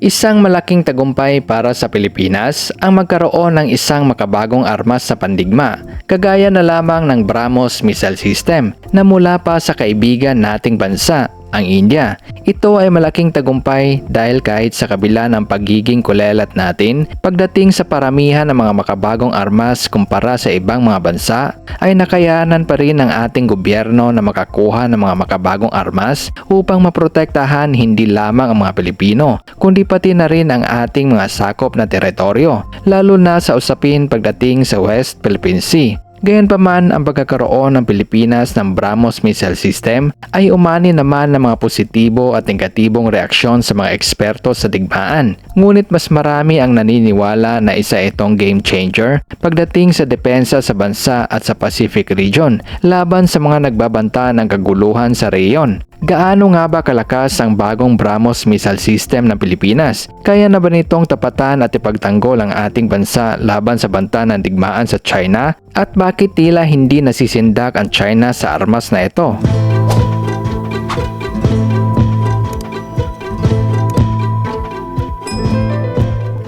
Isang malaking tagumpay para sa Pilipinas ang magkaroon ng isang makabagong armas sa pandigma, kagaya na lamang ng BrahMos missile system na mula pa sa kaibigan nating bansa ang India. Ito ay malaking tagumpay dahil kahit sa kabila ng pagiging kulelat natin, pagdating sa paramihan ng mga makabagong armas kumpara sa ibang mga bansa, ay nakayanan pa rin ng ating gobyerno na makakuha ng mga makabagong armas upang maprotektahan hindi lamang ang mga Pilipino, kundi pati na rin ang ating mga sakop na teritoryo, lalo na sa usapin pagdating sa West Philippine Sea. Gayunpaman ang pagkakaroon ng Pilipinas ng BrahMos missile system ay umani naman ng mga positibo at negatibong reaksyon sa mga eksperto sa digmaan. Ngunit mas marami ang naniniwala na isa itong game changer pagdating sa depensa sa bansa at sa Pacific region laban sa mga nagbabanta ng kaguluhan sa reyon. Gaano nga ba kalakas ang bagong BrahMos missile system ng Pilipinas? Kaya na ba nitong tapatan at ipagtanggol ang ating bansa laban sa banta ng digmaan sa China? At bakit tila hindi nasisindak ang China sa armas na ito?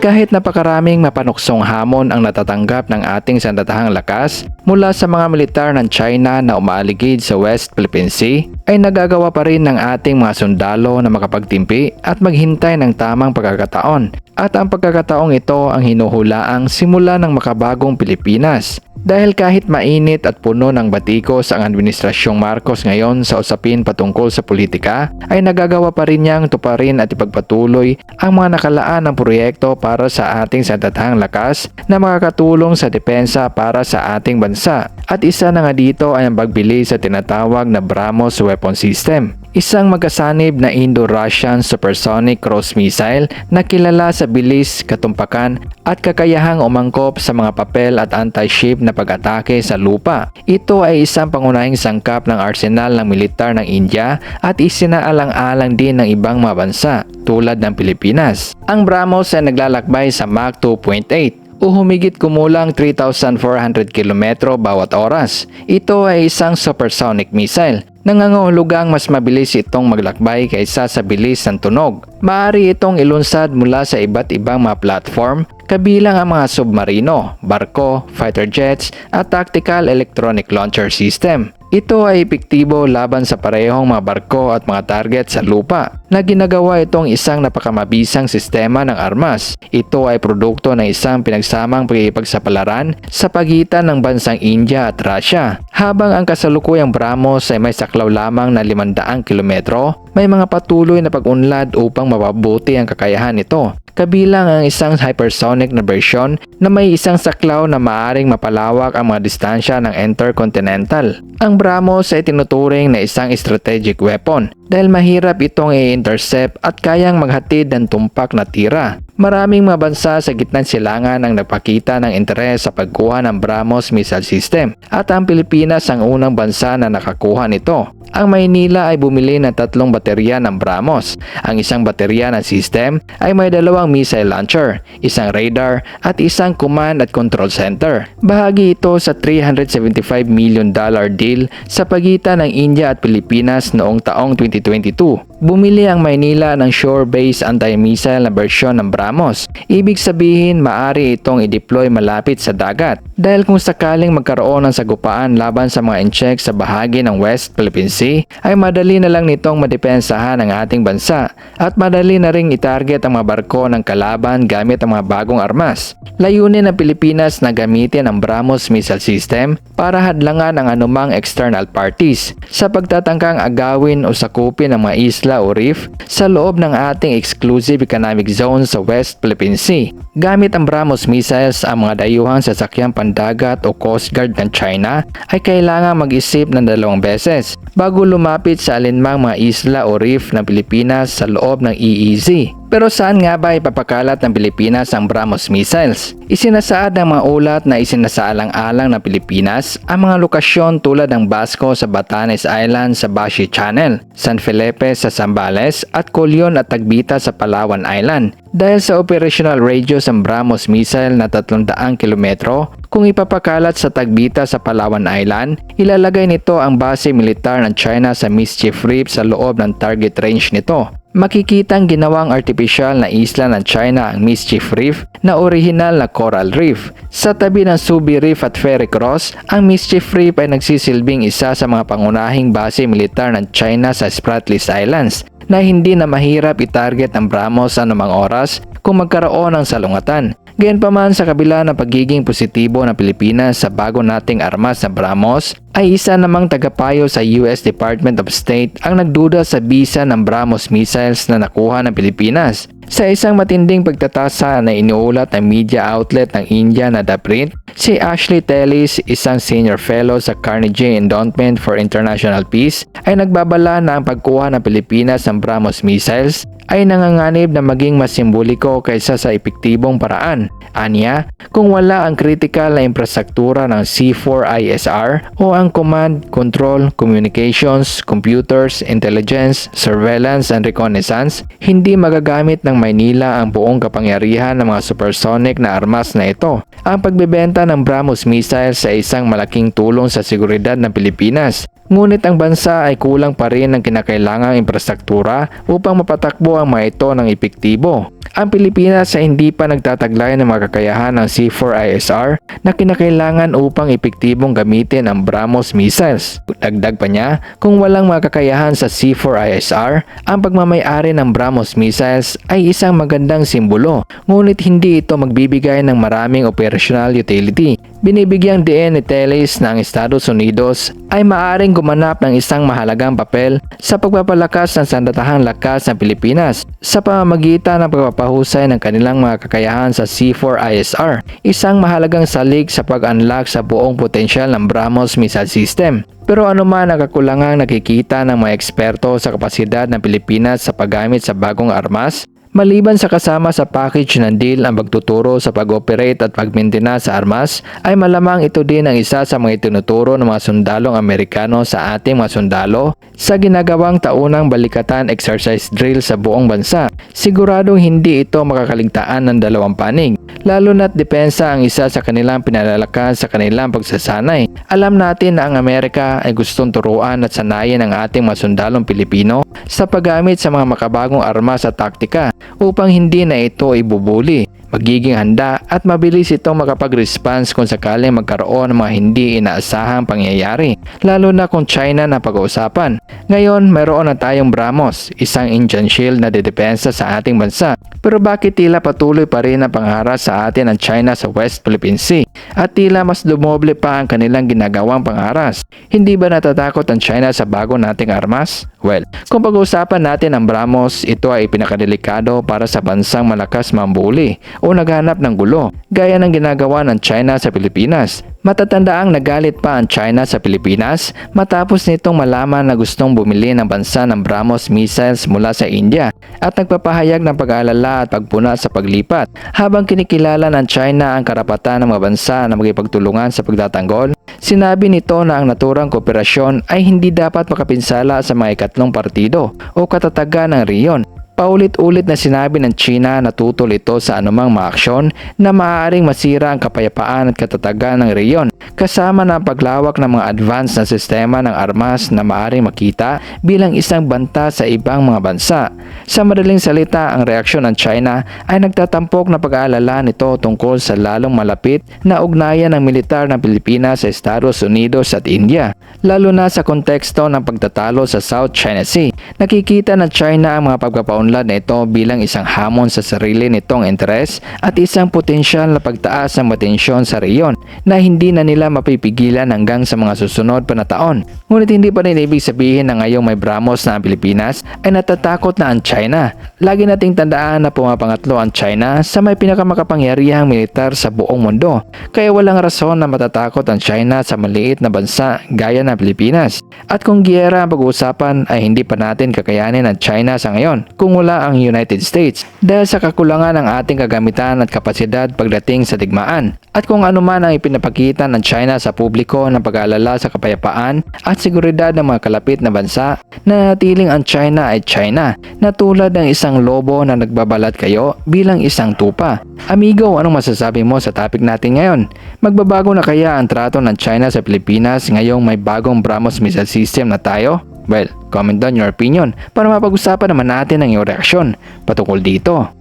Kahit napakaraming mapanuksong hamon ang natatanggap ng ating sandatahang lakas mula sa mga militar ng China na umaaligid sa West Philippine Sea, ay nagagawa pa rin ng ating mga sundalo na makapagtimpi at maghintay ng tamang pagkakataon. At ang pagkakataong ito ang hinuhulaang simula ng makabagong Pilipinas dahil kahit mainit at puno ng batikos ang Administrasyong Marcos ngayon sa usapin patungkol sa politika, ay nagagawa pa rin niyang tuparin at ipagpatuloy ang mga nakalaan ng proyekto para sa ating sandatahang lakas na makakatulong sa depensa para sa ating bansa. At isa na nga dito ay ang pagbili sa tinatawag na BrahMos weapon system. Isang magkasanib na Indo-Russian supersonic cross missile na kilala sa bilis, katumpakan at kakayahang umangkop sa mga papel at anti-ship na pag-atake sa lupa. Ito ay isang pangunahing sangkap ng arsenal ng militar ng India at isinaalang-alang din ng ibang mga bansa tulad ng Pilipinas. Ang BrahMos ay naglalakbay sa Mach 2.8 o humigit kumulang 3,400 km bawat oras. Ito ay isang supersonic missile Nangangahulugang mas mabilis itong maglakbay kaysa sa bilis ng tunog. Maaari itong ilunsad mula sa iba't ibang mga platform kabilang ang mga submarino, barko, fighter jets at tactical electronic launcher system. Ito ay epektibo laban sa parehong mga barko at mga target sa lupa na ginagawa itong isang napakamabisang sistema ng armas. Ito ay produkto ng isang pinagsamang pagkikipagsapalaran sa pagitan ng bansang India at Russia. Habang ang kasalukuyang BrahMos ay may saklaw lamang na 500 kilometro, may mga patuloy na pag-unlad upang mapabuti ang kakayahan nito kabilang ang isang hypersonic na version na may isang saklaw na maaring mapalawak ang mga distansya ng intercontinental. Ang BrahMos ay tinuturing na isang strategic weapon dahil mahirap itong i-intercept at kayang maghatid ng tumpak na tira. Maraming mga bansa sa gitnang silangan ang nagpakita ng interes sa pagkuha ng BrahMos missile system at ang Pilipinas ang unang bansa na nakakuha nito. Ang Maynila ay bumili ng tatlong baterya ng BrahMos. Ang isang baterya ng system ay may dalawang missile launcher, isang radar at isang command at control center. Bahagi ito sa 375 million dollar deal sa pagitan ng India at Pilipinas noong taong 2022 bumili ang Maynila ng shore-based anti-missile na bersyon ng BrahMos. Ibig sabihin, maari itong i-deploy malapit sa dagat. Dahil kung sakaling magkaroon ng sagupaan laban sa mga incheck sa bahagi ng West Philippine Sea, ay madali na lang nitong madepensahan ang ating bansa at madali na ring itarget ang mga barko ng kalaban gamit ang mga bagong armas. Layunin ng Pilipinas na gamitin ang BrahMos missile system para hadlangan ang anumang external parties sa pagtatangkang agawin o sakupin ang mga isla isla o reef sa loob ng ating exclusive economic zone sa West Philippine Sea. Gamit ang BrahMos missiles ang mga dayuhang sasakyang pandagat o Coast Guard ng China ay kailangan mag-isip ng dalawang beses bago lumapit sa alinmang mga isla o reef ng Pilipinas sa loob ng EEZ. Pero saan nga ba ipapakalat ng Pilipinas ang BrahMos missiles? Isinasaad ng mga ulat na isinasaalang-alang ng Pilipinas ang mga lokasyon tulad ng Basco sa Batanes Island sa Bashi Channel, San Felipe sa Zambales at Colyon at Tagbita sa Palawan Island. Dahil sa operational radius ng BrahMos missile na 300 kilometro, kung ipapakalat sa Tagbita sa Palawan Island, ilalagay nito ang base militar ng China sa Mischief Reef sa loob ng target range nito. Makikitang ginawang artificial na isla ng China ang Mischief Reef na orihinal na Coral Reef. Sa tabi ng Subi Reef at Ferry Cross, ang Mischief Reef ay nagsisilbing isa sa mga pangunahing base militar ng China sa Spratlys Islands na hindi na mahirap itarget ng Brahmos sa anumang oras kung magkaroon ng salungatan. Gayunpaman sa kabila ng pagiging positibo ng Pilipinas sa bago nating armas na Brahmos, ay isa namang tagapayo sa US Department of State ang nagduda sa bisa ng Brahmos missiles na nakuha ng Pilipinas. Sa isang matinding pagtatasa na iniulat ng media outlet ng India na The Print, si Ashley Tellis, isang senior fellow sa Carnegie Endowment for International Peace, ay nagbabala na ang pagkuha ng Pilipinas ng Brahmos missiles ay nanganganib na maging mas simboliko kaysa sa epektibong paraan. Anya, kung wala ang critical na infrastruktura ng C4ISR o ang command, control, communications, computers, intelligence, surveillance and reconnaissance, hindi magagamit ng Maynila ang buong kapangyarihan ng mga supersonic na armas na ito. Ang pagbebenta ng Brahmos missiles ay isang malaking tulong sa seguridad ng Pilipinas. Ngunit ang bansa ay kulang pa rin ng kinakailangang infrastruktura upang mapatakbo ang mga ito ng epektibo. Ang Pilipinas ay hindi pa nagtataglay ng mga kakayahan ng C4ISR na kinakailangan upang epektibong gamitin ang Brahmos missiles. Dagdag pa niya, kung walang mga kakayahan sa C4ISR, ang pagmamayari ng Brahmos missiles ay isang magandang simbolo, ngunit hindi ito magbibigay ng maraming operational utility. Binibigyang diin ni Teles na ang Estados Unidos ay maaring gumanap ng isang mahalagang papel sa pagpapalakas ng sandatahang lakas ng Pilipinas sa pamamagitan ng pagpapahusay ng kanilang mga kakayahan sa C4ISR, isang mahalagang salig sa pag-unlock sa buong potensyal ng Brahmos missile system. Pero anuman ang kakulangang nakikita ng mga eksperto sa kapasidad ng Pilipinas sa paggamit sa bagong armas, Maliban sa kasama sa package ng deal ang pagtuturo sa pag-operate at pagmintena sa armas, ay malamang ito din ang isa sa mga itinuturo ng mga sundalong Amerikano sa ating mga sundalo sa ginagawang taunang balikatan exercise drill sa buong bansa. Siguradong hindi ito makakaligtaan ng dalawang panig, lalo na't depensa ang isa sa kanilang pinalalakas sa kanilang pagsasanay. Alam natin na ang Amerika ay gustong turuan at sanayin ang ating mga sundalong Pilipino sa paggamit sa mga makabagong armas at taktika upang hindi na ito ibubuli. Magiging handa at mabilis itong makapag-response kung sakaling magkaroon ng mga hindi inaasahang pangyayari, lalo na kung China na pag-uusapan. Ngayon, mayroon na tayong Brahmos, isang engine shield na dedepensa sa ating bansa. Pero bakit tila patuloy pa rin ang pangarap sa atin ng China sa West Philippine Sea? At tila mas dumoble pa ang kanilang ginagawang pangaras. Hindi ba natatakot ang China sa bago nating armas? Well, kung pag-uusapan natin ang Brahmos, ito ay pinakadelikado para sa bansang malakas mambuli o naghanap ng gulo, gaya ng ginagawa ng China sa Pilipinas. Matatandaang nagalit pa ang China sa Pilipinas matapos nitong malaman na gustong bumili ng bansa ng Brahmos missiles mula sa India at nagpapahayag ng pag-aalala at pagpuna sa paglipat habang kinikilala ng China ang karapatan ng mga bansa na magipagtulungan sa pagtatanggol. Sinabi nito na ang naturang kooperasyon ay hindi dapat makapinsala sa mga ikatlong partido o katatagan ng riyon Paulit-ulit na sinabi ng China na tutol ito sa anumang maaksyon na maaaring masira ang kapayapaan at katatagan ng reyon kasama ng paglawak ng mga advanced na sistema ng armas na maaaring makita bilang isang banta sa ibang mga bansa. Sa madaling salita, ang reaksyon ng China ay nagtatampok na pag-aalala nito tungkol sa lalong malapit na ugnayan ng militar ng Pilipinas sa Estados Unidos at India, lalo na sa konteksto ng pagtatalo sa South China Sea. Nakikita ng China ang mga pagpapaunlad pag na ito bilang isang hamon sa sarili nitong interes at isang potensyal na pagtaas ng matensyon sa reyon na hindi na nila mapipigilan hanggang sa mga susunod pa na taon. Ngunit hindi pa rin ibig sabihin na ngayong may Brahmos na ang Pilipinas ay natatakot na ang China. Lagi nating tandaan na pumapangatlo ang China sa may pinakamakapangyarihang militar sa buong mundo. Kaya walang rason na matatakot ang China sa maliit na bansa gaya ng Pilipinas. At kung giyera ang pag-uusapan ay hindi pa natin kakayanin ang China sa ngayon. Kung nagmumula ang United States dahil sa kakulangan ng ating kagamitan at kapasidad pagdating sa digmaan. At kung ano man ang ipinapakita ng China sa publiko ng pag-aalala sa kapayapaan at seguridad ng mga kalapit na bansa, na natiling ang China ay China na tulad ng isang lobo na nagbabalat kayo bilang isang tupa. Amigo, anong masasabi mo sa topic natin ngayon? Magbabago na kaya ang trato ng China sa Pilipinas ngayong may bagong Brahmos missile system na tayo? Well, comment down your opinion para mapag-usapan naman natin ang iyong reaksyon patungkol dito.